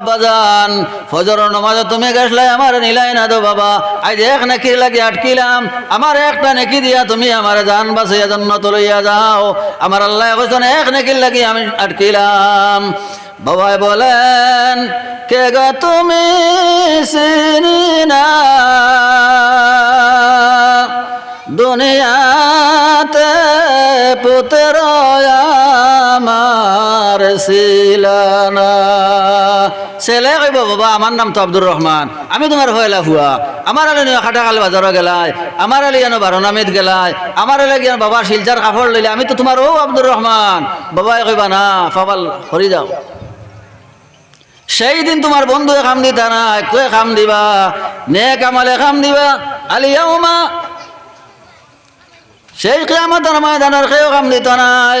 বাজান ফজর নমাজ তুমি গেছলাই আমার নিলাই না দো বাবা। আজ এক নাকি লাগি আটকিলাম, আমার একটা নেকি দিয়া তুমি আমার জান বাঁচিয়া জন্য লইয়া যাও। আমার আল্লাহ কৈছেন এক নাকি লাগি আমি আটকিলাম। বাবাই বলেন, কে গা তুমি চিনি না? দুনিয়াতে পুত্র আমার শিলানা ছেলে কইব, বাবা, আমার নাম তো আব্দুর রহমান। আমি তোমার হইলা হুয়া আমার আলে খাটাকাল বাজারও গেলাই। আমার আলে যেন বারোনামিত গেলাই। আমার আলে গিয়ে বাবা শিলচার কাপড় লইলে। আমি তো তোমার, ও আব্দুর রহমান, বাবাই কইবা না, ফাবাল হরি যাও। সেই দিন তোমার বন্ধু কাম দিতা না কে কাম দিবা? নে কামালে কাম দিবা? আলিয়াউমা সেই কিয়ামতের ময়দানের কেউ কাম দিত নাই।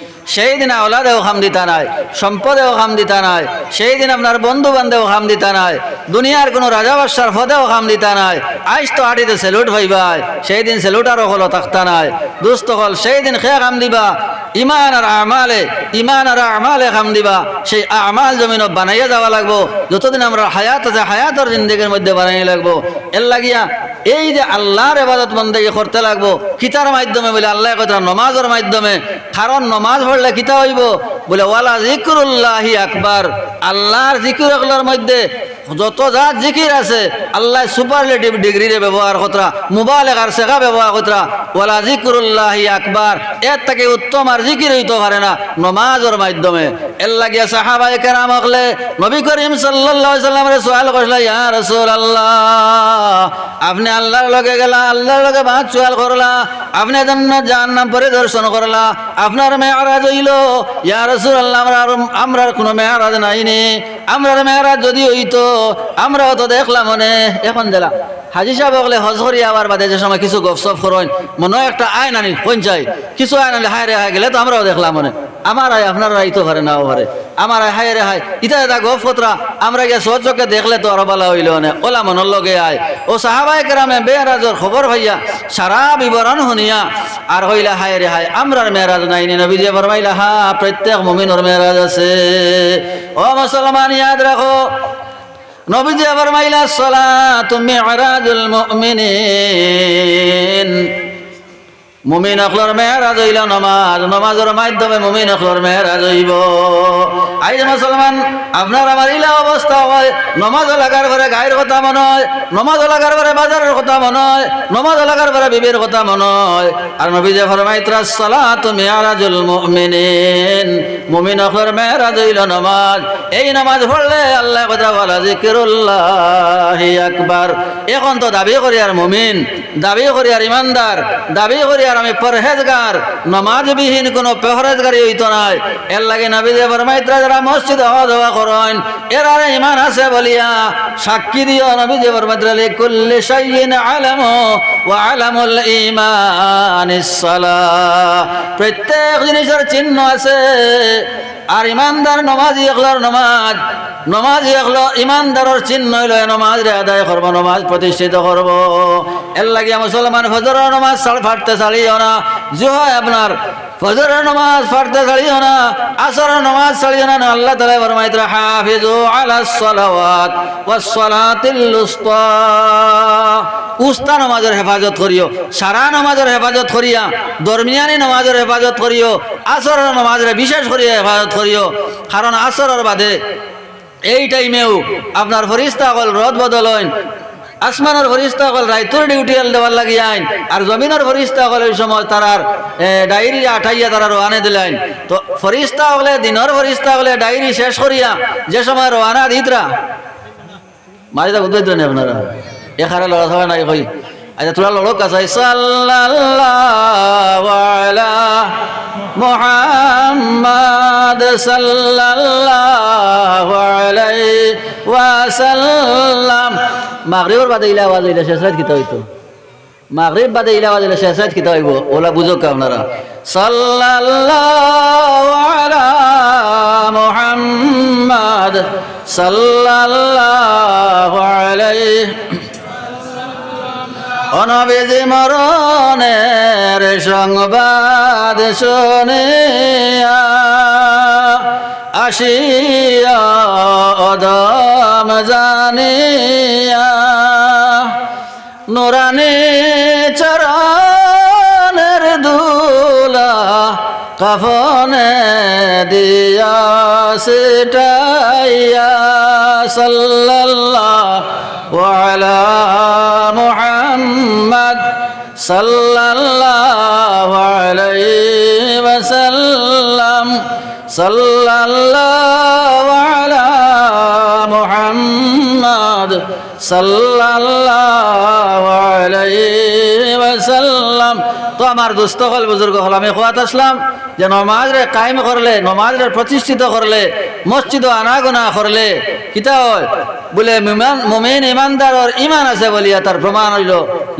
সেই দিন আওলাদেও খাম দিতা নাই, সম্পদেও খাম দিতা নাই, সেই দিন আপনার বন্ধু বান্ধব খাম দিতা নাই, দুনিয়ার কোনো রাজা বাদশার ফদেও খাম দিতা নাই, আইস তো আটিতে সেলুট ভাইবাই সেই দিন সেলুট আরও হলো থাকতা নাই দুস্থ হল সেই দিন খে খাম দিবা, ইমান আর আমালে, ইমান আর আমালে খাম দিবা, সেই আমাল জমিন বানাইয়া যাওয়া লাগবো, যতদিন আমরা হায়াত আছে, হায়াতর জিন্দগির মধ্যে বানাই লাগবো, এর লাগিয়া এই যে আল্লাহর এবাদত বন্দেগি করতে লাগবো, কিতার মাধ্যমে বলে, আল্লাহ কথা নমাজের মাধ্যমে, কারণ নমাজ পড়লে কিতা হইব? বলে, ওয়ালা জিকুরুল্লাহি আকবার, আল্লাহর জিকির মধ্যে যত যা জিকির আছে, আল্লাহ সুপারলেটিভ ডিগ্রিরে ব্যবহার কতরা মোবাইল আর শেখা ব্যবহার কতরা ওয়ালা জিকুরুল্লাহি আকবার, এর থেকে উত্তম আর জিকির হইতে পারে না নমাজের মাধ্যমে। এর লাগিয়া সাহাবাই কেরাম হকলে নবী করিম আলাইহি সাল্লামের সুয়াল করলা ইয়া রাসূলুল্লাহ, আপনি আল্লাহর লগে গেলা, আল্লাহর লগে বাত সুয়াল করলা, আপনি জান্নাত, জাহান্নাম পরিদর্শন করলা, আপনার মেয়ারাজ হইল। ইয়া রাসূলুল্লাহ, আমরা আমরা কোনো মেয়ারাজ নাইনি। আমরার মেয়েরা যদি হইতো, আমরাও তো দেখলাম মনে, এখন দিলা হাজি সাহেব বলে, হজ করি আবার বাদে যে সময় কিছু গপসপ করেন। মনে একটা আইন আনি পঞ্চায় কিছু আইন আনলে হায় রে হায় গেলে তো আমরাও দেখলাম মনে। আমার আয় আপনার আইতো পারে নাও পারে আমার আয়, হায় রে হায়। ইটা এটা গপ কতরা আমরা গিয়ে সহযোগে দেখলে তো আরও ভালো হইল না। ওলা মনের লগে আয়। ও সাহাবাই কেরামে বেহরাজর খবর ভাইয়া সারা বিবরণ শুনিয়া, আর হইলা, হায় রে হায়, আমরার মেয়েরাজ নাই নি। নবী দিয়ে হা, প্রত্যেক মুমিনর মেয়েরাজ আছে। ও মুসলমান, ইয়াদ রাখো। নবীজি আবার মাইলা সলা তুমি আরাজুল মুমিনিন। মুমিন অখলর মেহরাজ হইল নমাজ। নমাজের মাধ্যমে মুমিন অখলর মেহরাজ হইব। আইজ মুসলমান, আপনার আমার ইলা অবস্থা হয়। নমাজ লাগার পরে গায়ের কথা মনে হয়, নমাজ লাগার পরে বাজারের কথা মনে হয়, নমাজ লাগার পরে বিবির কথা মনে হয়। আর নবী যে ফরমাইত্রা সালা তুমি আরাজুল মুমিনিন। মুমিন অখলর মেহরাজ হইল নমাজ। এই নামাজ পড়লে আল্লাহ কথা বলা জিকিরুল্লাহ আকবার। এখন তো দাবি করি আর মুমিন, দাবি করি আর ইমানদার, দাবি করি আর আমি পরহেজগার, নমাজবিহীন কোনো পেহরেজগারি হইতো নাই। এর লাগে নবী যে ফরমাইত্রা যারা মসজিদ হওয়া দেওয়া করেন, এর ইমান আছে বলিয়া সাক্ষী দিও নবীজে যে ফরমাইত্রা লি কুল্লি শাইইন আলামু ওয়া আলামুল ঈমানিস সালাহ। প্রত্যেক জিনিসের চিহ্ন আছে। আর ইমানদার নমাজি একলার নমাজ। নমাজি একল ইমানদারর চিহ্ন হইল নমাজ রে আদায় করব, নমাজ প্রতিষ্ঠিত করব। এর লাগিয়া মুসলমান ফজর নমাজ সাল ফাটতে ছাড়িও না। হয় আপনার ফজরের নমাজ ফাটতে ছাড়িও না, আসরের নমাজ ছাড়িও না, আল্লাহ তালা ফরমাইতরা হাফিজু আলা সালাওয়াত ওয়াস সালাতিল উস্তা। উস্তা নমাজের হেফাজত করিও, সারা নমাজের হেফাজত করিয়া, দরমিয়ানি নমাজের হেফাজত করিও, আসরের নমাজের বিশেষ করিয়া হেফাজত করিও, কারণ আসরের বাদে এই টাইমেও আপনার ফরিস্তা হল রদ বদল আসমানের ফরিস্তা হল রায়তুর ডিউটি আল দেওয়ার লাগি আইন, আর জমিনের ফরিস্তা হল ওই সময় তারার ডায়েরি আঠাইয়া তারা রোয়ানে দিলেন তো ফরিস্তা হলে দিনের ফরিস্তা হলে ডায়েরি শেষ করিয়া যে সময় রোয়ানা দিতরা, মাঝে উদ্বেদ নেই আপনারা। এখানে লড়া থাকা নাই কই? আচ্ছা তোরা লড়ক আছে সাল্লাল্লাহু আলা মুহাম্মাদ আলাইহি ওয়াসাল্লাম। মাগরিবের বাদে ইলা আওয়াজ হইলা শেষ রাত কিতা হইতো? মাগরিব বাদে ইলা বাজলে শেষ সাইড কিতা হইব? ওলা বুঝক আপনারা। সাল্লাল্লাহু আলা মুহাম্মাদ সাল্লাল্লাহু আলাইহি অনবিধি মরণের সংবাদ শুনিয়া আসিয়া অদম জানিয়া, নুরানি চরণের দুলা কফনে দিয়া সিটাইয়া, সাল্লাল্লাহু মুহাম্মদ সাল্লাল্লাহু আলাইহি ওয়াসাল্লাম, সাল্লাল্লাহু আলা মুহাম্মদ, সাল্লাল্লাহু আলাইহি ওয়াসাল্লাম। তো আমার দুস্থ হল বুজুর্গ হল, আমি খোয়াত আসলাম। যে নমাজ রে কায়েম করলে নমাজ রে প্রতিষ্ঠিত করলে, মসজিদ আনাগোনা করলে কিতা হয়? বলে মুমিন ইমানদারর ইমান আছে বলিয়া তার প্রমাণ হইল,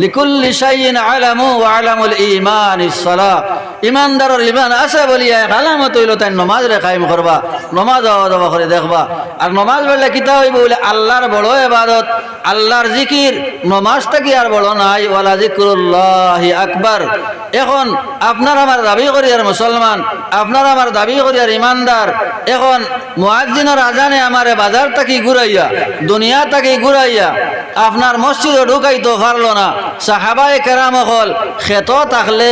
লিকুল্লি শাইইন আলামু আলামুল ঈমান ইসসালাহ ইমানদারর ইমান আছে বলিয়া এক আলামত হইল, তাই নমাজ রে কায়েম করবা, নমাজ আওয়া করে দেখবা। আর নমাজ বললে কিতা হইব? বলে আল্লাহর বড় ইবাদত, আল্লাহর জিকির, নমাজ থেকে আর বড় নাই, ওয়ালা জিক্রুল্লাহি আকবার। এখন আপনার আমার দাবি করি, আর মুসলমান আপনার আমার দাবি করি আর ইমানদার। এখন মুয়াজ্জিনের আজানে আমারে বাজার থাকি ঘুরাইয়া, দুনিয়া থাকি ঘুরাইয়া, আপনার মসজিদে ঢুকাইতে পারল না। সাহাবায়ে কেরাম হল খেত থাকলে,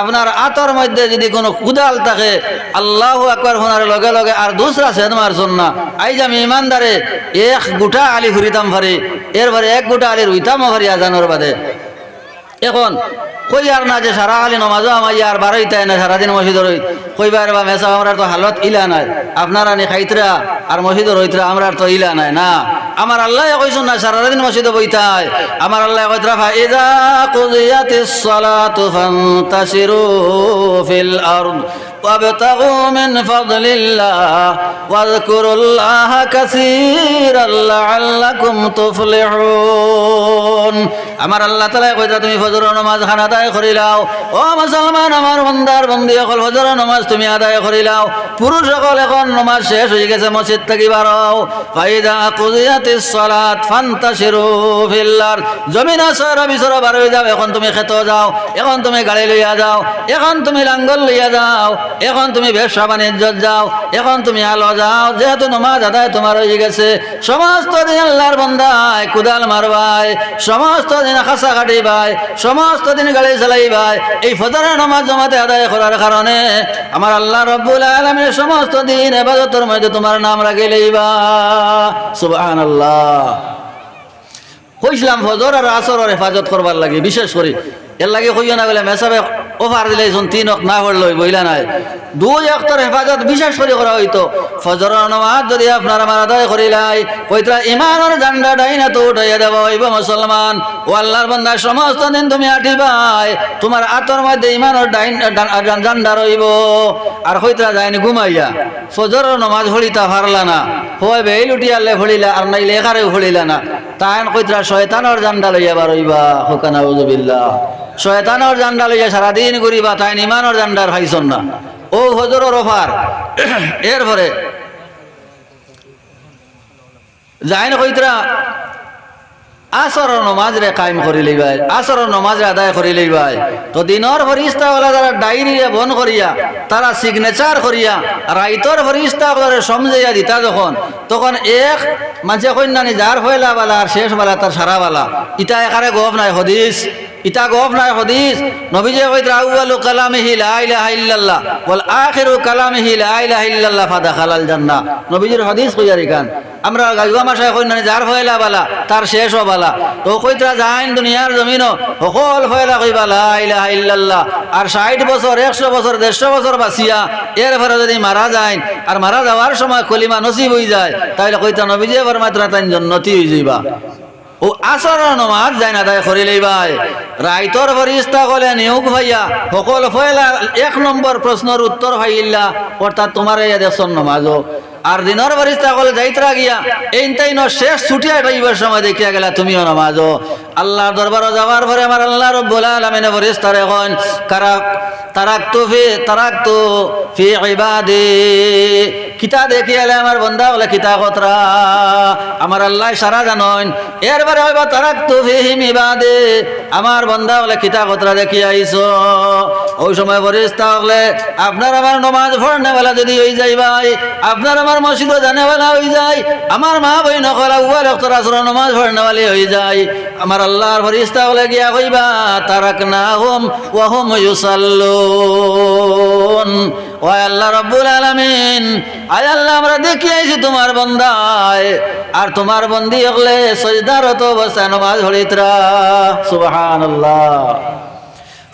আপনার আতর মধ্যে যদি কোনো কুদাল থাকে, আল্লাহ একবার শোনার লগে লগে আর দুসরা সেদ মারছন না। আইজ আমি ইমানদারে, এক গোটা আলি ঘুরিতাম পারি এরপরে এক গোটা আলি রুইতামও পারি আজানোর বাদে। এখন, কই আর না যে সারা খালি নমাজও আমার ইয়ার বারোই তাই না, সারাদিন মসজিদ রই। কইবার বা মেসা আমরা তো হালত ইলা নাই। আপনারা নি খাইতরা আর মসজিদ রইতরা আমরা তো ইলা নাই না। আমার আল্লাহ কইছেন না, সারাদিন মসজিদে বইতাই। আমার আল্লাহ কইতরা ফাইদা কুজিয়াতিস সালাতু ফান্তাশিরু ফিল আরদ। وابتغوا من فضل الله واذكروا الله كثيرا لعلكم تفلحون আমার আল্লাহ তালা কইতা তুমি ফজর নামাজ খান আদায় করিলাও ও মুসলমান আমার বন্দার বন্দি অকল ফজর নামাজ তুমি আদায় করিলাও পুরুষ সকল এখন নামাজ শেষ হয়ে গেছে মসজিদ থেকে বারও ফাইদা কুজিয়াতিস সালাত ফান্তাশিরু ফিল্লার জমিন আসর বিসর বার হয়ে যাও এখন তুমি খেতে যাও এখন তুমি গাড়ি লইয়া যাও এখন তুমি লাঙ্গল লইয়া যাও এখন তুমি ব্যবসা বাণিজ্য যাও, এখন তুমি আলো যাও, যেহেতু নমাজ আদায় তোমার হয়ে গেছে, সমস্ত দিন আল্লাহর বন্দায় কুদাল মারবাই সমস্ত দিন খাসা কাটিবাই সমস্ত দিন গাড়ি চালাইবাই এই ফজরের নমাজ জমাতে আদায় করার কারণে আমার আল্লাহ রব্বুল আলমের সমস্ত দিন এবাদতের মধ্যে তোমার নাম রাখিলেইবা সুবাহান আল্লাহ কইছিলাম ফজর আর আসরের হেফাজত করবার লাগে, বিশেষ করে। এর লাগে কইও না বলে, মেসাবে অফার দিলে তিন অক না হল বইলা নাই? দুই অক্তর হেফাজত বিশেষ করে করা হইতো। ফজর নমাজ যদি আপনার আমার আদায় করিলাই কইতরা ইমানের জান্ডা ডাইনা তো উঠাইয়া দেব হইব মুসলমান। ও আল্লাহর বান্দা, সমস্ত দিন তুমি আঠিবাই তোমার আতর মধ্যে ইমানের ডাইন জান্ডা রইব। আর কইতরা যায়নি ঘুমাইয়া। ফজর নমাজ হলিতা পারলা না। হয় বেইল উঠিয়ালে ভরিলা আর নাইলে একারেও ভরিলা না। তাইন কইতরা শয়তানের জান্ডা লইয়া বারইবা হুকানা উজুবিল্লাহ শয়তানের জান্ডা লইয়া সারাদিন ঘুরিবা তাই ইমানের জান্ডার খাইছন না। ও হজরের অফার এরপরে যাইন কইতরা আসর নমাজ রে কায়েম করি লইবাই আসর নমাজ রে আদায় করি লইবাই। তো দিনর ফরিস্তা ওলা যারা ডায়েরি বন করিয়া, তারা সিগনেচার করিয়া, রাইতর ফরিস্তা ওলারে সমঝাইয়া দিতা যখন, তখন এক মানুষে কন্যানি যার ফয়লা বালা আর শেষ বালা তার সারা বালা ইটা একারে গপ নাই, হদিস। ইটা গপ নাই হদিস? নবীজে কইত আউয়ালু কালামিহি লা ইলাহা ইল্লাল্লাহ ওয়াল আখিরু কালামিহি লা ইলাহা ইল্লাল্লাহ ফাদাখালাল জান্নাহ। নবীজির হাদিস কইয়া রিকান আমরা গাইবা মাসায় কই না যার ফয়লা বালা, তার শেষ বালা। তো কইতরা যাইন দুনিয়ার জমিন সকল ফয়লা কইবা, লা ইলাহা ইল্লাল্লাহ। আর 60 বছর 100 বছর 150 বছর বাসিয়া এর পরে যদি মারা যায় আর মারা যাওয়ার সময় কলিমা নসিব হই যায় তাহলে কইতা, নবীজি ফরমাতরা তাই জন্নতি হই যাইবা। ও আসর নমাজ যাই না দায় করিলেই ভাই রাইতর ফরিস্তা কলে নিয়োগ ভাইয়া সকল ফয়লা এক নম্বর প্রশ্নের উত্তর ভাইল্লা অর্থাৎ তোমার এই দেখছন নমাজও আর দিনের ফরিস্তা কল যাইতরা গিয়া এই তাই শেষ ছুটিয়া পাইবার সময় দেখিয়া গেলা তুমিও নামাজো আল্লাহ দরবার যাওয়ার পরে আমার আল্লাহ রব্বুল আলামিনে ফরিস্তার এখন কারা তারাকতু ফি তারাকতু ফি ইবাদি। কিতা দেখি আলে আমার বন্ধা বলে, কিতা কতরা? আমার আল্লাহ সারা জানন এরবারে হইবা তারাকতু ফিহিম ইবাদি আমার বন্ধা বলে, কিতা কতরা দেখি আইছো? ওই সময় ফরিস্তা হলে আপনার আমার নমাজ পড়নে বেলা যদি হয়ে যাই ভাই, আপনার আমার মসজিদও জানে বেলা হয়ে যায় আমার মা বই নকলা উয়াল অক্তর আসর নমাজ পড়নে বেলা হয়ে যায় আমার আল্লাহর ফরিস্তা হলে গিয়া কইবা তারাক না হোম ওয়াহুম ইউসাল্লুন। ও আল্লাহ আল্লাহ, আমরা তোমার আর তোমার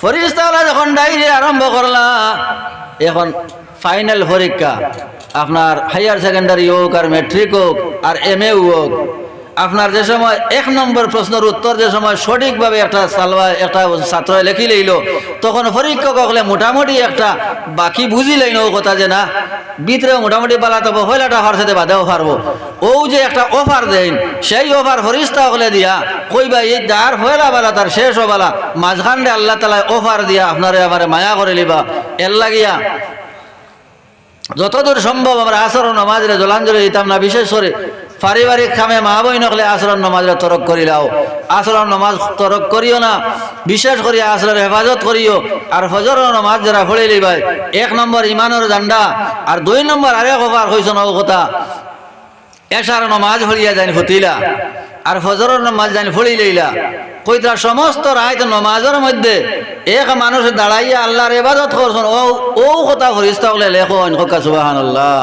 ফরিস্তাওয়ালা যখন ডায়েরি আরম্ভ করলা, এখন ফাইনাল পরীক্ষা। আপনার হায়ার সেকেন্ডারি হোক আর মেট্রিক হোক আর এম এ হোক। আপনার যে সময় এক নম্বর প্রশ্নের উত্তর যে সময় সঠিকভাবে একটা সালবা একটা ছাত্র লেখি লইল, তখন পরীক্ষক হলে মোটামুটি একটা বাকি বুঝি লইন ও কথা যে না ভিতরে মোটামুটি বালা তবে হইলাটা হওয়ার সাথে বাদেও পারব। ও যে একটা অফার দেন, সেই অফার ফরিস্তা হলে দিয়া কইবা, এই যার হইলা বালা, তার শেষ হবালা মাঝখানটা আল্লাহ তালা অফার দিয়া আপনারে আমার মায়া করে লিবা। এর লাগিয়া যতদূর সম্ভব আমরা আসরণ নমাজরে জলাঞ্জলি দিতাম না, বিশেষ করে পারিবারিক খামে মা বই নকলে আসরণ নমাজরে তরক করিলাও আসরণ নমাজ তরক করিও না, বিশেষ করে আসরের হেফাজত করিও। আর ফজর নমাজ যারা ফলে লিবাই এক নম্বর ইমানের জান্ডা আর দুই নম্বর আরেক অফার হয়েছে নব কথা। নমাজ ভরিয়া যান ফতিলা, আর ফজরের নমাজ যান ফড়ি লইলা। কইতা সমস্ত রায়ত নমাজের মধ্যে এক মানুষ দাঁড়াইয়া আল্লাহর ইবাদত করছেন, ও ও কথা ফরিস্তা লেখন হকা সুবহানাল্লাহ।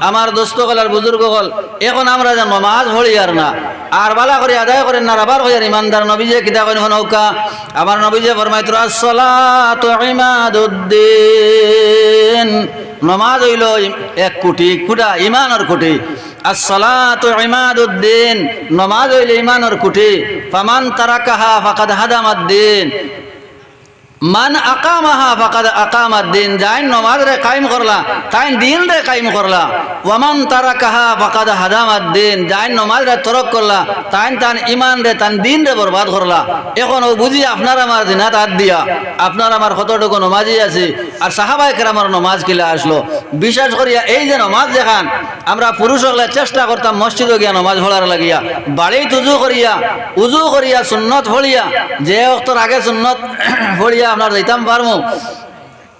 আমার দোস্ত কল আর বুজুর্গ কল এখন আমরা যে নমাজ ভরি আর না। আর বালা করে, আদায় করেন না আবার হইয়ার ইমানদার নবীজে কিতা করেন নৌকা? আমার নবীজে ফরমাইত ইমাদুদ্দিন। নমাজ হইল এক কোটি কুটা ইমানের কোটি। আসসালাতু ইমাদুদ্দিন। নমাজ হইল ইমানের কোটি। ফামান তারাকাহা ফাকাদ হাদামাদ্দিন মান আকামাহা ফাকাদ আকামাদ দিন, যাইন নমাজ রে কায়েম করলা, তাইন দিন রে কায়েম করলা। ওয়ামান তারা কাহা ফাকাদ হাদামা দিন, যাইন নমাজ রে তরক করলা, তাইন তান ইমান রে তান দিন রে বরবাদ করলা। এখন ও বুঝি আপনার আমার দিনাত আদ দিয়া, আপনার আমার কতটুকু নমাজি আছে আর সাহাবাই কেরামার নমাজ কিলা আসলো। বিশেষ করিয়া এই যে নমাজ দেখান, আমরা পুরুষ হলে চেষ্টা করতাম মসজিদ গিয়া নমাজ ভোলার লাগিয়া। বাড়ি উজু করিয়া উজু করিয়া, সুন্নত ভরিয়া যে অক্তর আগে সুন্নত ভরিয়া আমরা যাইতাম পারমু।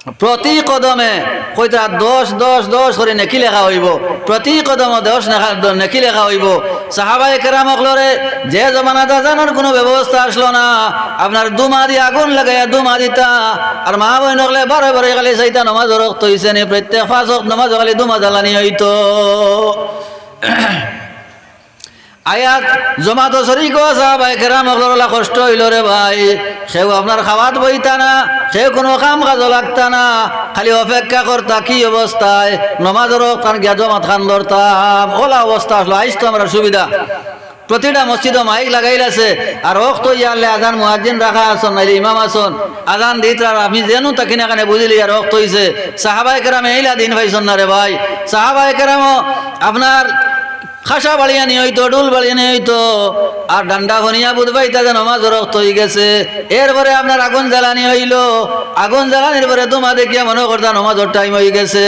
প্রতি কদমে কইতা দশ দশ দশ করে নেকি লেখা হইব। প্রতি কদমে দশ নেকি লেখা হইব। সাহাবাই কেরাম অকলরে যে জমানাতে জানার কোনো ব্যবস্থা আসলো না। আপনার দুমা দিয়ে আগুন লাগাইয়া দুমা দিতা আর মা বই নকলে বারে বারে খালি চাইতা নমাজ রক্ত হইছে নি। প্রত্যেক ফাঁস নমাজ খালি দুমা জ্বালানি হইতো। আয়াত জমা তো সরি গো সাহাবাই কেরাম অকলরলা কষ্ট হইল রে ভাই। সেও আপনার খাওয়াত বইতা না সে কোনো কাম কাজ লাগতা না, খালি অপেক্ষা করতা কি অবস্থায়? নমাজের কান গিয়া জমাত খান ধরতাম, ওলা অবস্থা আসলো আইস তো আমরা সুবিধা। প্রতিটা মসজিদে মাইক লাগাইল আছে আর অক্ত ইয়ালে আজান মুয়াজ্জিন রাখা আসন নাইলে ইমাম আসন আজান দিত আমি যেন তাকি না কানে বুঝলি আর অক্ত হইছে। সাহাবাই কেরাম এইলা দিন ভাইছন না রে ভাই। সাহাবাই কেরাম আপনার খাসা বাড়িয়া নিয়ে হইতো, ডুল বাড়িয়া নিয়ে হইতো। আর ডান্ডা ভনিয়া বুধবাই তাদের নমাজ রক্ত হয়ে গেছে। এরপরে আপনার আগুন জ্বালানি হইল। আগুন জ্বালানির পরে তোমা দেখিয়া মনে করতাম, নমাজের টাইম হয়ে গেছে।